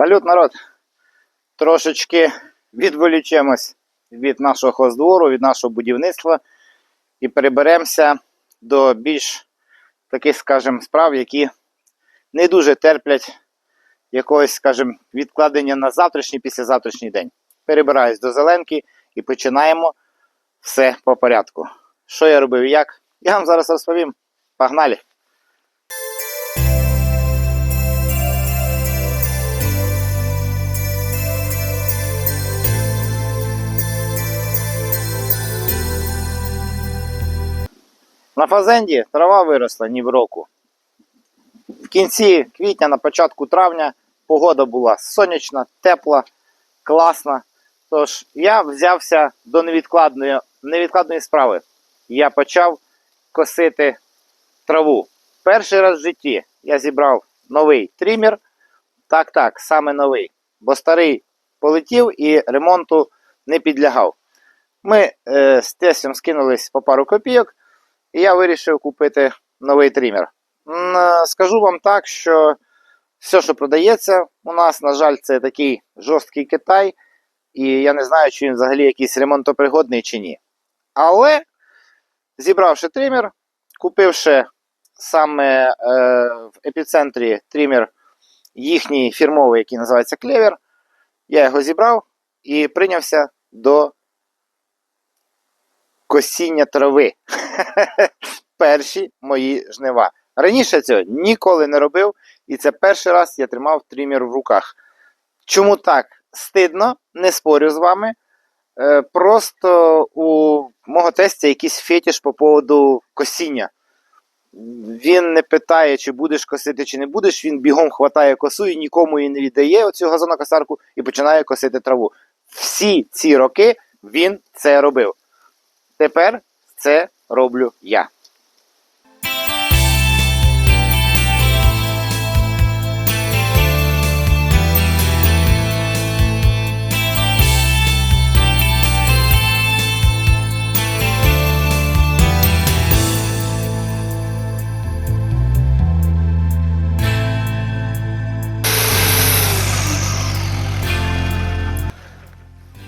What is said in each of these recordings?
Салют, народ! Трошечки відволічемось від нашого хоздвору, від нашого будівництва і переберемося до більш таких, скажімо, справ, які не дуже терплять якогось, скажімо, відкладення на завтрашній, післязавтрашній день. Перебираюсь до зеленки і починаємо все по порядку. Що я робив і як? Я вам зараз розповім. Погнали! На фазенді трава виросла ні в року. В кінці квітня, на початку травня погода була сонячна, тепла, класна. Тож я взявся до невідкладної, невідкладної справи. Я почав косити траву. Перший раз в житті я зібрав новий трімер. Так, так, саме новий. Бо старий полетів і ремонту не підлягав. Ми е, з тестем скинулись по пару копійок, і я вирішив купити новий трімер. Е, Скажу вам так, що все, що продається у нас, на жаль, це такий жорсткий Китай, і я не знаю, чи він взагалі якийсь ремонтопригодний чи ні. Але зібравши трімер, купивши саме е, в епіцентрі трімер їхній фірмовий, який називається Клевер, я його зібрав і прийнявся до косіння трави. Перші мої жнива. Раніше цього ніколи не робив, і це перший раз я тримав трімер в руках. Чому так? Стидно, не спорю з вами. Е, Просто у мого тестя якийсь фетиш по поводу косіння. Він не питає, чи будеш косити, чи не будеш. Він бігом хватає косу і нікому її не віддає оцю газонокосарку і починає косити траву. Всі ці роки він це робив. Тепер це роблю я.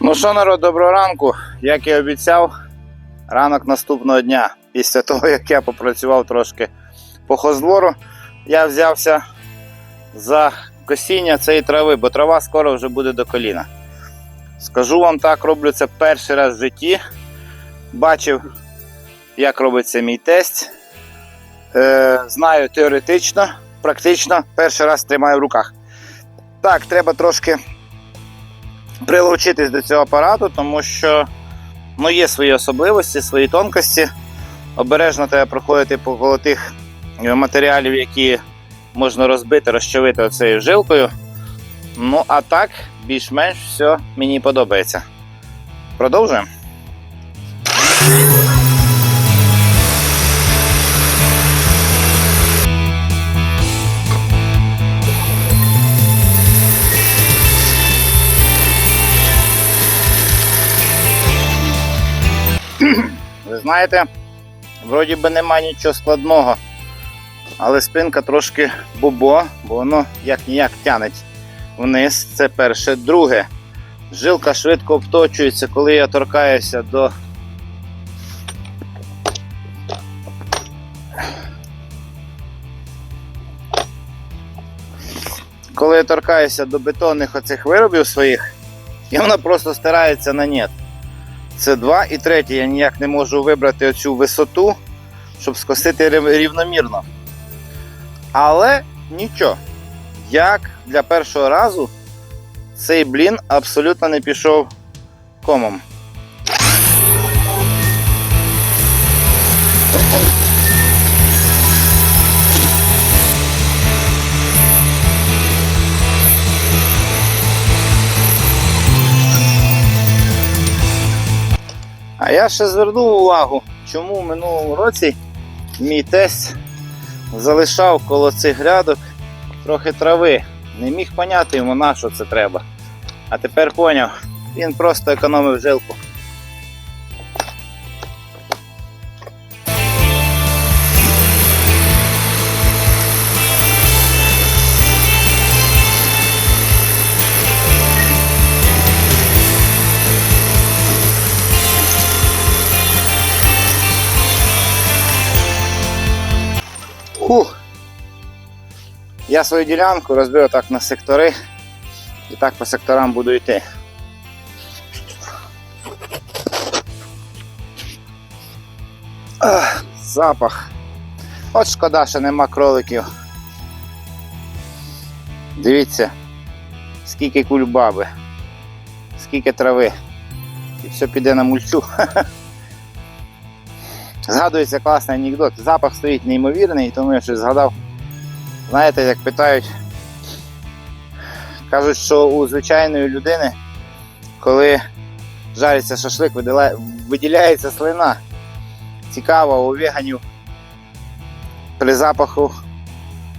Ну що, народ, доброго ранку. Як і обіцяв, ранок наступного дня, після того, як я попрацював трошки по хоздвору, я взявся за косіння цієї трави, бо трава скоро вже буде до коліна. Скажу вам так, роблю це перший раз в житті. Бачив, як робиться мій тест. Е, знаю теоретично, практично, перший раз тримаю в руках. Так, треба трошки прилучитись до цього апарату, тому що ну, є свої особливості, свої тонкості. Обережно треба проходити по тих е, матеріалів, які можна розбити, розчавити оцею жилкою. Ну, а так, більш-менш все мені подобається. Продовжуємо. Ви знаєте, вроді би нема нічого складного, але спинка трошки бобо, бо воно як ніяк тянеть вниз. Це перше. Друге, жилка швидко обточується, коли я торкаюся до. Коли я торкаюся до бетонних оцих виробів своїх, і вона просто стирається на нет. Це два. І третє, я ніяк не можу вибрати оцю висоту, щоб скосити рівномірно. Але нічого. Як для першого разу цей блін абсолютно не пішов комом. Я ще звернув увагу, чому в минулому році мій тесть залишав коло цих грядок трохи трави. Не міг поняти йому, на що це треба. А тепер поняв, він просто економив жилку. Я свою ділянку розбив так на сектори і так по секторам буду йти. Ах, запах. От шкода, що нема кроликів. Дивіться, скільки кульбаби, скільки трави. І все піде на мульчу. Згадується класний анекдот. Запах стоїть неймовірний, тому я щось згадав. Знаєте, як питають, кажуть, що у звичайної людини, коли жариться шашлик, виділяється слина. Цікаво, у веганів при запаху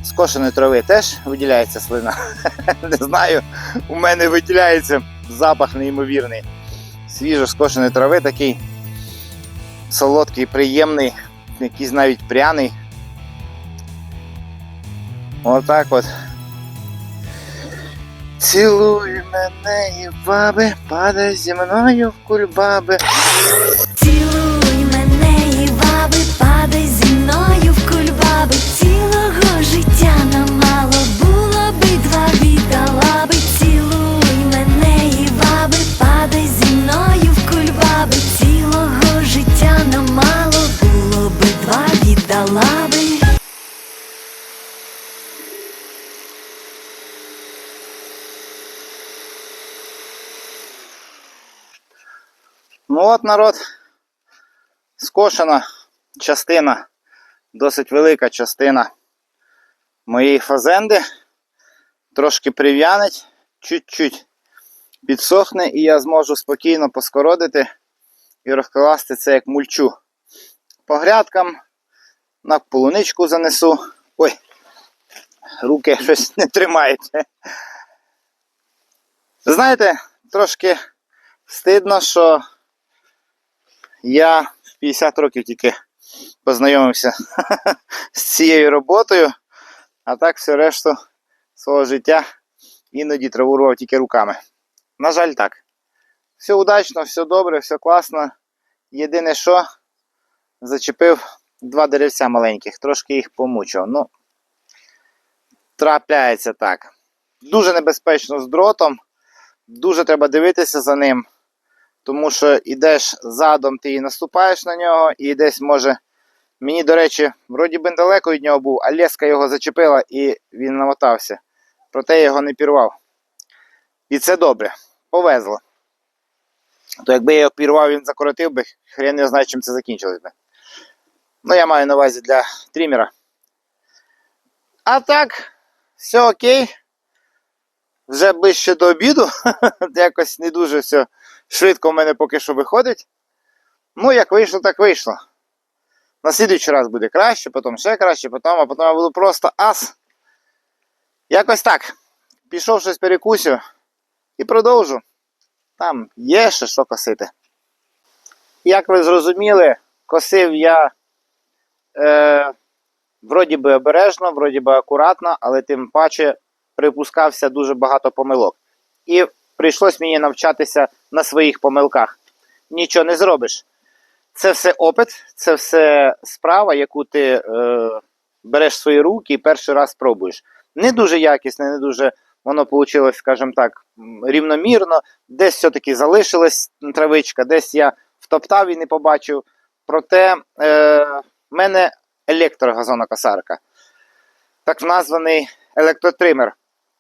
скошеної трави теж виділяється слина. Не знаю, у мене виділяється запах неймовірний. Свіжо скошеної трави такий солодкий, приємний, якийсь навіть пряний. Отак от. Цілуй мене і баби, падай зі мною в кульбаби. Цілуй мене і баби, падай зі мною в кульбаби. Цілого життя нам мало було би два віддала би. От народ, скошена частина, досить велика частина моєї фазенди. Трошки прив'янить, чуть-чуть підсохне, і я зможу спокійно поскородити і розкласти це як мульчу. По грядкам на полуничку занесу. Ой, руки щось не тримають. Знаєте, трошки стидно, що я в 50 років тільки познайомився з цією роботою, а так все решту свого життя іноді траву рвав тільки руками. На жаль, так. Все удачно, все добре, все класно. Єдине, що зачепив два деревця маленьких, трошки їх помучив. Ну, трапляється так. Дуже небезпечно з дротом, дуже треба дивитися за ним. Тому що йдеш задом, ти і наступаєш на нього, і десь може. Мені, до речі, вроді би далеко від нього був, а леска його зачепила і він намотався. Проте я його не пірвав. І це добре. Повезло. То якби я його пірвав, він закоротив би, хрен не знає, чим це закінчилось би. Ну, я маю на увазі для трімера. А так, все окей. Вже ближче до обіду. Якось не дуже все швидко в мене поки що виходить. Ну, як вийшло, так вийшло. На слідуючий раз буде краще, потім ще краще, потім, а потім я буду просто ас. Якось так. Пішов щось перекусю і продовжу. Там є ще що косити. Як ви зрозуміли, косив я е, вроді би обережно, вроді би акуратно, але тим паче припускався дуже багато помилок. І прийшлось мені навчатися на своїх помилках. Нічого не зробиш. Це все опит, це все справа, яку ти е, береш в свої руки і перший раз пробуєш. Не дуже якісне, не дуже воно вийшло, скажімо так, рівномірно. Десь все-таки залишилась травичка, десь я втоптав і не побачив. Проте е, в мене електрогазонокосарка, так названий електротример.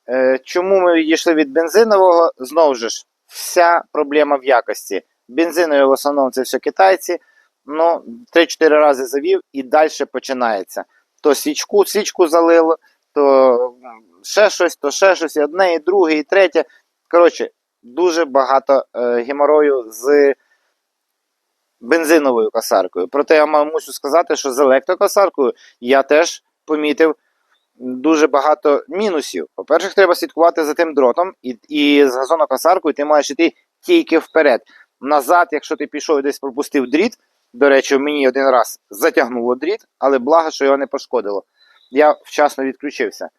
Е, Чому ми відійшли від бензинового? Знову ж, вся проблема в якості. Бензинові в основному це все китайці. Ну, 3-4 рази завів і далі починається. То свічку, свічку залило, то ще щось, то ще щось, і одне, і друге, і третє. Коротше, дуже багато е, геморою з бензиновою косаркою. Проте я мушу сказати, що з електрокосаркою я теж помітив дуже багато мінусів. По-перше, треба слідкувати за тим дротом, і, і з газонокосаркою ти маєш йти тільки вперед. Назад, якщо ти пішов і десь пропустив дріт, до речі, мені один раз затягнуло дріт, але благо, що його не пошкодило. Я вчасно відключився.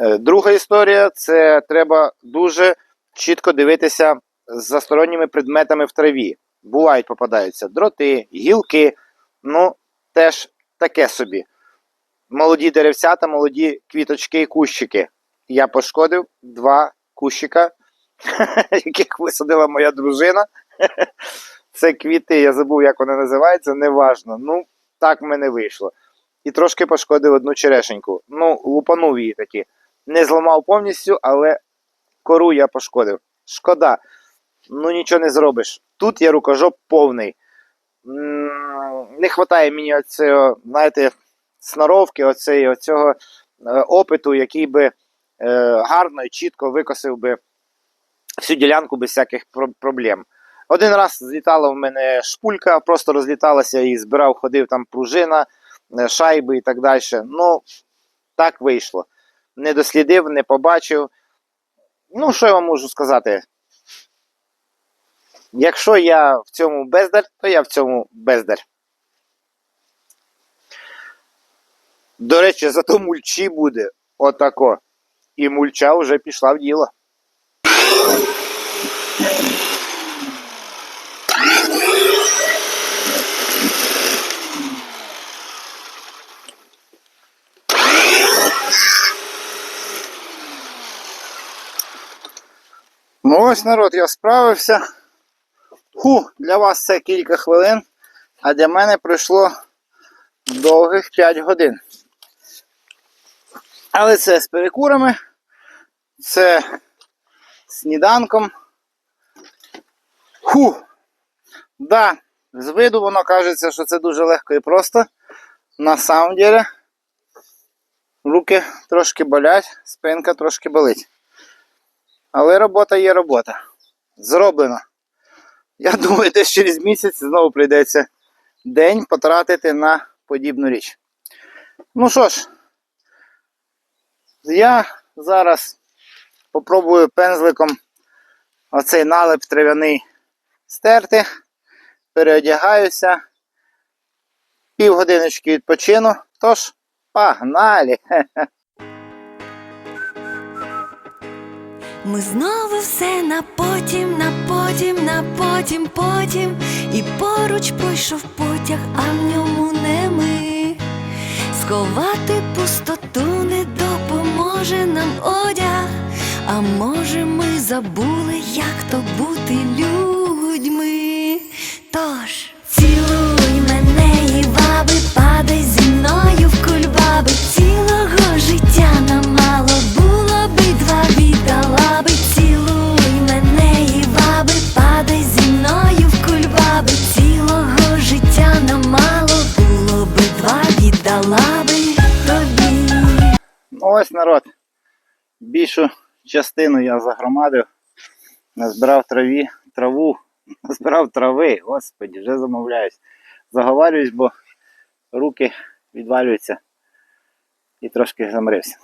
Е, Друга історія це треба дуже чітко дивитися за сторонніми предметами в траві. Бувають, попадаються дроти, гілки, ну, теж таке собі. Молоді деревцята, молоді квіточки і кущики. Я пошкодив два кущика, яких висадила моя дружина. Це квіти, я забув, як вони називаються, неважно. Ну, так в мене вийшло. І трошки пошкодив одну черешеньку. Ну, лупанув її таки. Не зламав повністю, але кору я пошкодив. Шкода. Ну нічого не зробиш. Тут є рукожоп повний. Не вистачає мені оцього, знаєте, сноровки, оцеї, оцього е, опиту, який би е, гарно і чітко викосив би всю ділянку без всяких про- проблем. Один раз злітала в мене шпулька, просто розліталася і збирав, ходив там пружина, е, шайби і так далі. Ну, так вийшло. Не дослідив, не побачив. Ну, що я вам можу сказати? Якщо я в цьому бездар, то я в цьому бездар. До речі, зато мульчі буде отако. І мульча вже пішла в діло. Ну ось народ, я справився. Ху, для вас це кілька хвилин, а для мене пройшло довгих 5 годин. Але це з перекурами, це сніданком. Ху! Да, з виду воно кажеться, що це дуже легко і просто. На самом деле руки трошки болять, спинка трошки болить. Але робота є робота. Зроблено. Я думаю, десь через місяць знову прийдеться день потратити на подібну річ. Ну що ж, я зараз попробую пензликом оцей налип трав'яний стерти, переодягаюся, півгодиночки відпочину. Тож, погнали! Ми знову все на потім, на потім, на потім, потім. І поруч пройшов потяг, а в ньому не. Сховати пустоту не допоможе нам одяг. А може, ми забули, як то бути людьми. Тож Ось народ. Більшу частину я загромадив, назбирав траві, траву, назбирав трави, господі, вже замовляюсь. Заговарююсь, бо руки відвалюються і трошки замрився.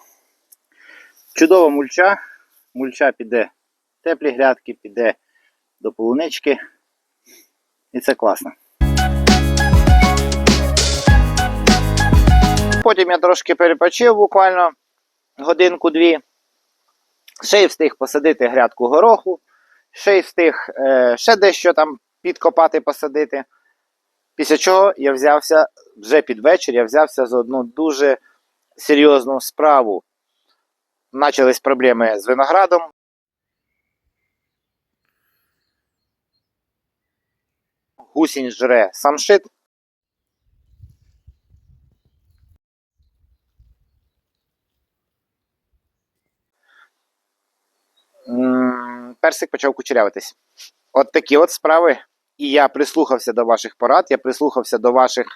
Чудова мульча. Мульча піде в теплі грядки, піде до полунички. І це класно. Потім я трошки перепочив буквально годинку-дві. Ще й встиг посадити грядку гороху, ще й встиг е, ще дещо там підкопати, посадити. Після чого я взявся вже під вечір, я взявся за одну дуже серйозну справу. Начались проблеми з виноградом. Гусінь жре самшит. Персик почав кучерявитись. От такі от справи. І я прислухався до ваших порад, я прислухався до ваших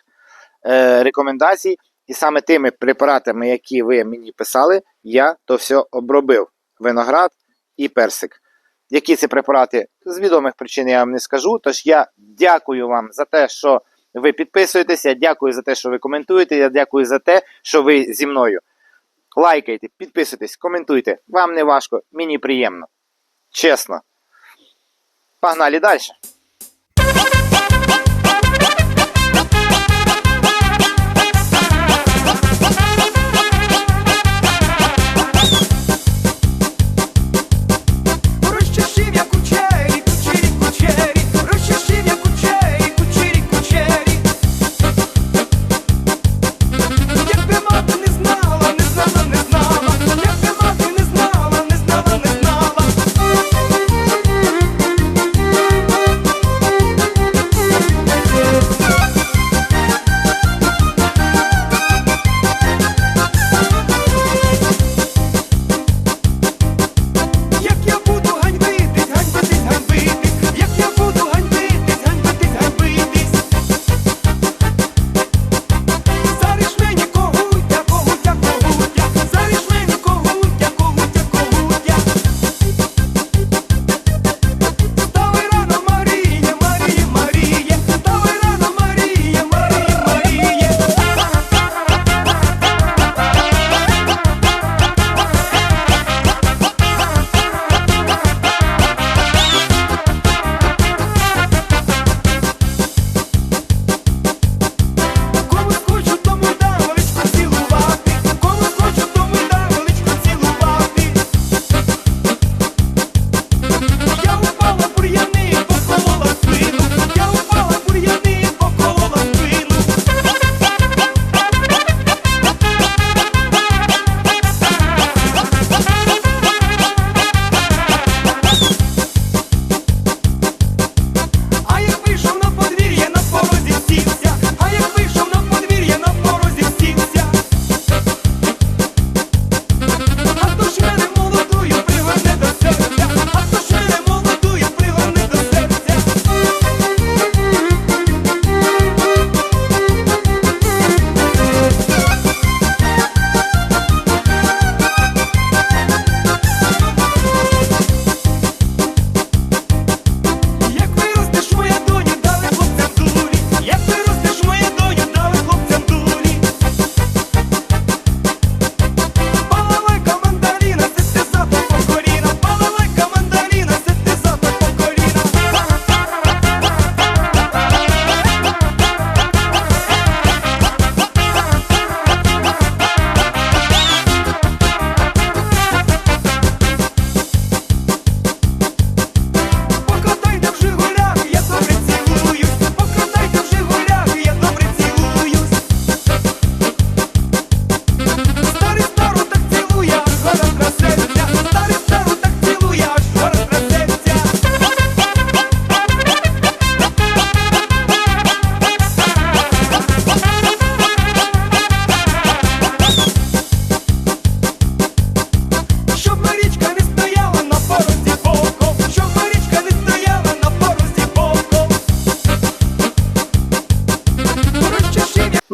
е, рекомендацій, і саме тими препаратами, які ви мені писали, я то все обробив: виноград і персик. Які це препарати з відомих причин я вам не скажу. Тож я дякую вам за те, що ви підписуєтеся, я дякую за те, що ви коментуєте, я дякую за те, що ви зі мною. Лайкайте, підписуйтесь, коментуйте. Вам не важко, мені приємно. Чесно. Погнали далі.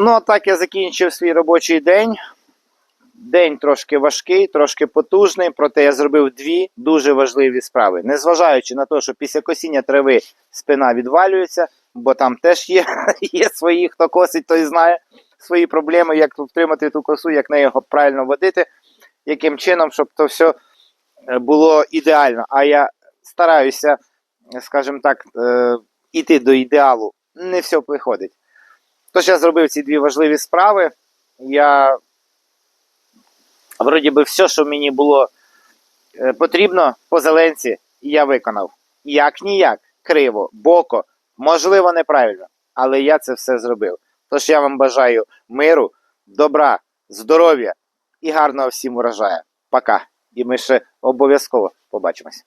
Ну, а так я закінчив свій робочий день. День трошки важкий, трошки потужний, проте я зробив дві дуже важливі справи. Незважаючи на те, що після косіння трави спина відвалюється, бо там теж є, є свої, хто косить, той знає свої проблеми, як втримати ту косу, як нею правильно водити, яким чином, щоб то все е, було ідеально. А я стараюся, скажімо так, е, іти до ідеалу. Не все виходить. Тож я зробив ці дві важливі справи. Я вроді би все, що мені було е, потрібно по зеленці, я виконав. Як ніяк, криво, боко, можливо, неправильно. Але я це все зробив. Тож я вам бажаю миру, добра, здоров'я і гарного всім урожаю. Пока. І ми ще обов'язково побачимось.